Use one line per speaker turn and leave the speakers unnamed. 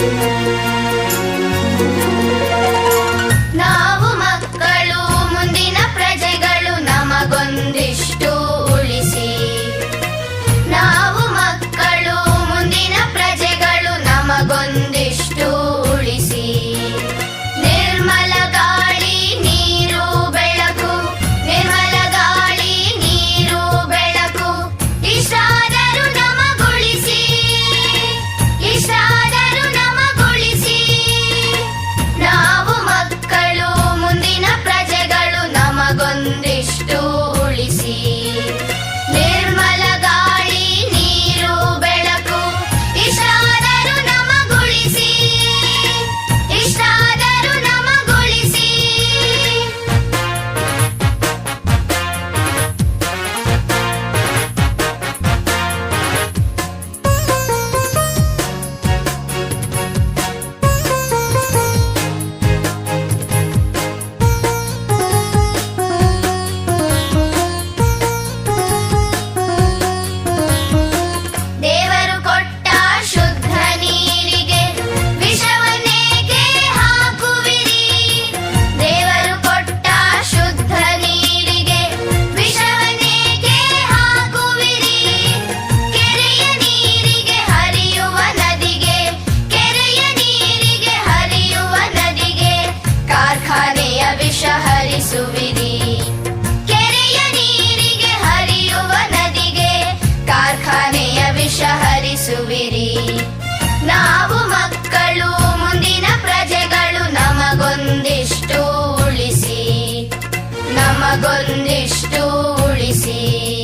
Thank you. ನಮಗೊಂದಿಷ್ಟು ಉಳಿಸಿ.